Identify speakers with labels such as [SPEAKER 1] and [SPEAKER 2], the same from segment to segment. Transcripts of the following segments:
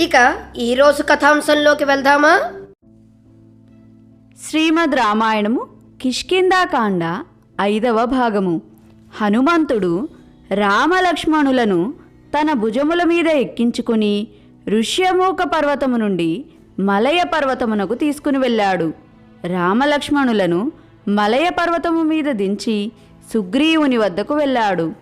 [SPEAKER 1] ఇక ఈరోజు కథాంశంలోకి వెళ్దామా?
[SPEAKER 2] శ్రీమద్ రామాయణము కిష్కిందాకాండ ఐదవ భాగము. హనుమంతుడు రామలక్ష్మణులను తన భుజముల మీద ఎక్కించుకుని ఋష్యమూక పర్వతము నుండి మలయ పర్వతమునకు తీసుకుని వెళ్ళాడు. రామలక్ష్మణులను మలయ పర్వతము మీద దించి సుగ్రీవుని వద్దకు వెళ్ళాడు.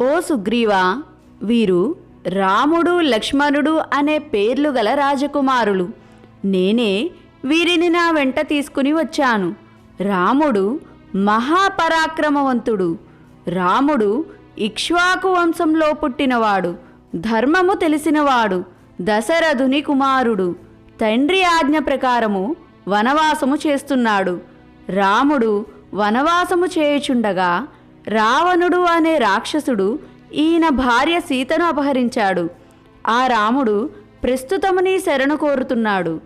[SPEAKER 2] ఓ సుగ్రీవా వీరు రాముడు లక్ష్మణుడు అనే పేర్లు గల రాజకుమారులు. నేనే వీరిని నా వెంట తీసుకుని వచ్చాను. రాముడు మహాపరాక్రమవంతుడు. రాముడు ఇక్ష్వాకు వంశంలో పుట్టినవాడు. ధర్మము తెలిసినవాడు. దశరథుని కుమారుడు. తండ్రి ఆజ్ఞ ప్రకారము వనవాసము చేస్తున్నాడు. రాముడు వనవాసము చేయుచుండగా రావణుడు అనే రాక్షసుడు ఈయన భార్య సీతను అపహరించాడు. ఆ రాముడు ప్రస్తుతము నీ శరణు కోరుతున్నాడు.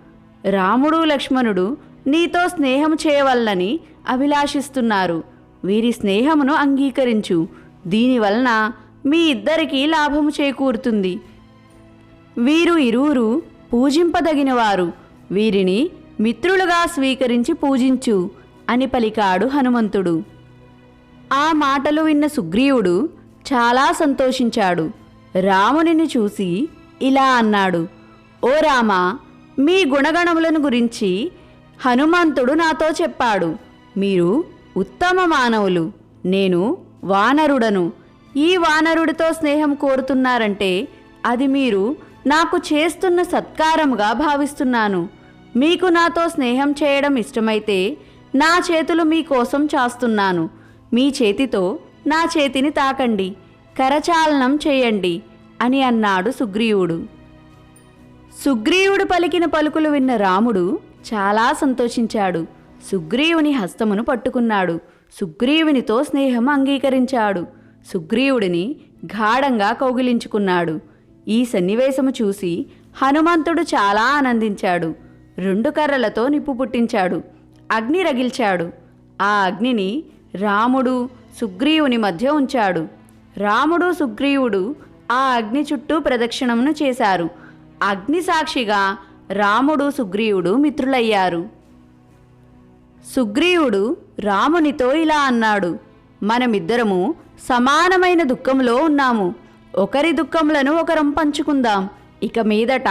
[SPEAKER 2] రాముడు లక్ష్మణుడు నీతో స్నేహం చేయవలనని అభిలాషిస్తున్నారు. వీరి స్నేహమును అంగీకరించు. దీనివలన మీ ఇద్దరికీ లాభము చేకూరుతుంది. వీరు ఇరువురు పూజింపదగినవారు. వీరిని మిత్రులుగా స్వీకరించి పూజించు అని పలికాడు హనుమంతుడు. ఆ మాటలు విన్న సుగ్రీవుడు చాలా సంతోషించాడు. రామునిని చూసి ఇలా అన్నాడు ఓ రామ మీ గుణగణములను గురించి హనుమంతుడు నాతో చెప్పాడు. మీరు ఉత్తమ మానవులు. నేను వానరుడను. ఈ వానరుడితో స్నేహం కోరుతున్నారంటే అది మీరు నాకు చేస్తున్న సత్కారముగా భావిస్తున్నాను. మీకు నాతో స్నేహం చేయడం ఇష్టమైతే నా చేతులు మీకోసం చాస్తున్నాను. మీ చేతితో నా చేతిని తాకండి కరచాలనం చేయండి అని అన్నాడు సుగ్రీవుడు. సుగ్రీవుడు పలికిన పలుకులు విన్న రాముడు చాలా సంతోషించాడు. సుగ్రీవుని హస్తమును పట్టుకున్నాడు. సుగ్రీవునితో స్నేహం అంగీకరించాడు. సుగ్రీవుడిని గాఢంగా కౌగిలించుకున్నాడు. ఈ సన్నివేశము చూసి హనుమంతుడు చాలా ఆనందించాడు. రెండు కర్రలతో నిప్పు పుట్టించాడు. అగ్ని రగిల్చాడు. ఆ అగ్నిని రాముడు సుగ్రీవుని మధ్య ఉంచాడు. రాముడు సుగ్రీవుడు ఆ అగ్ని చుట్టూ ప్రదక్షిణమును చేశారు. అగ్ని సాక్షిగా రాముడు సుగ్రీవుడు మిత్రులయ్యారు. సుగ్రీవుడు రామునితో ఇలా అన్నాడు మనమిద్దరము సమానమైన దుఃఖంలో ఉన్నాము. ఒకరి దుఃఖములను ఒకరం పంచుకుందాం. ఇక మీదట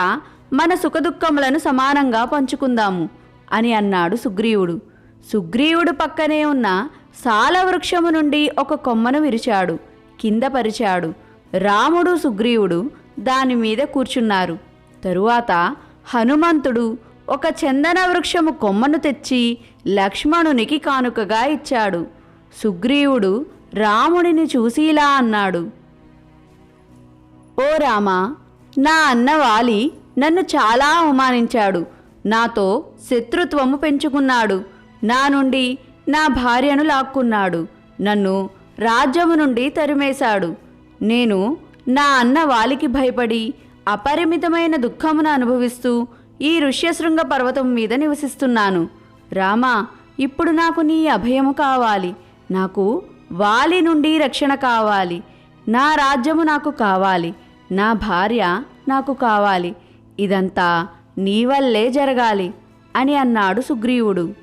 [SPEAKER 2] మన సుఖదుఖములను సమానంగా పంచుకుందాము అని అన్నాడు సుగ్రీవుడు. సుగ్రీవుడు పక్కనే ఉన్న సాలవృక్షము నుండి ఒక కొమ్మను విరిచాడు కింద పరిచాడు. రాముడు సుగ్రీవుడు దాని మీద కూర్చున్నారు. తరువాత హనుమంతుడు ఒక చందన వృక్షము కొమ్మను తెచ్చి లక్ష్మణునికి కానుకగా ఇచ్చాడు. సుగ్రీవుడు రాముడిని చూసి ఇలా అన్నాడు. ఓ రామా నా అన్న వాలి నన్ను చాలా అవమానించాడు. నాతో శత్రుత్వము పెంచుకున్నాడు. నా నుండి నా భార్యను లాక్కున్నాడు. నన్ను రాజ్యము నుండి తరిమేశాడు. నేను నా అన్న వాలికి భయపడి అపరిమితమైన దుఃఖమును అనుభవిస్తూ ఈ ఋష్యశృంగ పర్వతం మీద నివసిస్తున్నాను. రామా ఇప్పుడు నాకు నీ అభయము కావాలి. నాకు వాలి నుండి రక్షణ కావాలి. నా రాజ్యము నాకు కావాలి. నా భార్య నాకు కావాలి. ఇదంతా నీ వల్లే జరగాలి అని అన్నాడు సుగ్రీవుడు.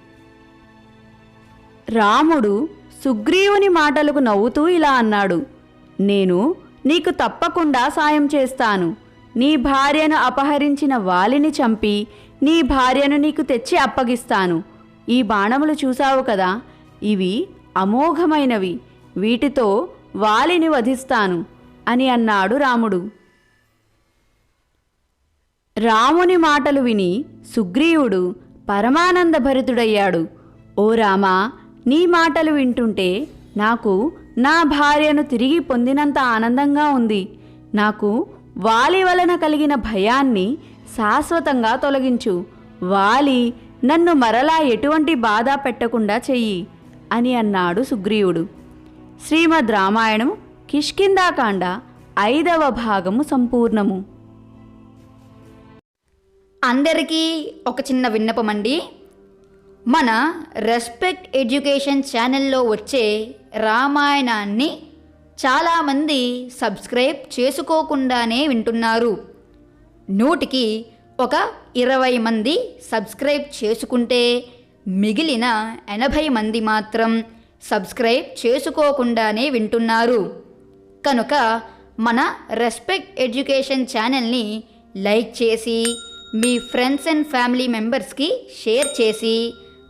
[SPEAKER 2] రాముడు సుగ్రీవుని మాటలకు నవ్వుతూ ఇలా అన్నాడు నేను నీకు తప్పకుండా సాయం చేస్తాను. నీ భార్యను అపహరించిన వాలిని చంపి నీ భార్యను నీకు తెచ్చి అప్పగిస్తాను. ఈ బాణములు చూశావు కదా? ఇవి అమోఘమైనవి. వీటితో వాలిని వధిస్తాను అని అన్నాడు రాముడు. రాముని మాటలు విని సుగ్రీవుడు పరమానందభరితుడయ్యాడు. ఓ రామా నీ మాటలు వింటుంటే నాకు నా భార్యను తిరిగి పొందినంత ఆనందంగా ఉంది. నాకు వాలి వలన కలిగిన భయాన్ని శాశ్వతంగా తొలగించు. వాలి నన్ను మరలా ఎటువంటి బాధ పెట్టకుండా చెయ్యి అని అన్నాడు సుగ్రీవుడు. శ్రీమద్ రామాయణం కిష్కిందాకాండ ఐదవ భాగము సంపూర్ణము.
[SPEAKER 3] అందరికీ ఒక చిన్న విన్నపం అండి మన రెస్పెక్ట్ ఎడ్యుకేషన్ ఛానల్లో వచ్చే రామాయణాన్ని చాలామంది సబ్స్క్రైబ్ చేసుకోకుండానే వింటున్నారు. నూటికి ఒక ఇరవై మంది సబ్స్క్రైబ్ చేసుకుంటే మిగిలిన ఎనభై మంది మాత్రం సబ్స్క్రైబ్ చేసుకోకుండానే వింటున్నారు. కనుక మన రెస్పెక్ట్ ఎడ్యుకేషన్ ఛానల్ని లైక్ చేసి మీ ఫ్రెండ్స్ అండ్ ఫ్యామిలీ మెంబర్స్కి షేర్ చేసి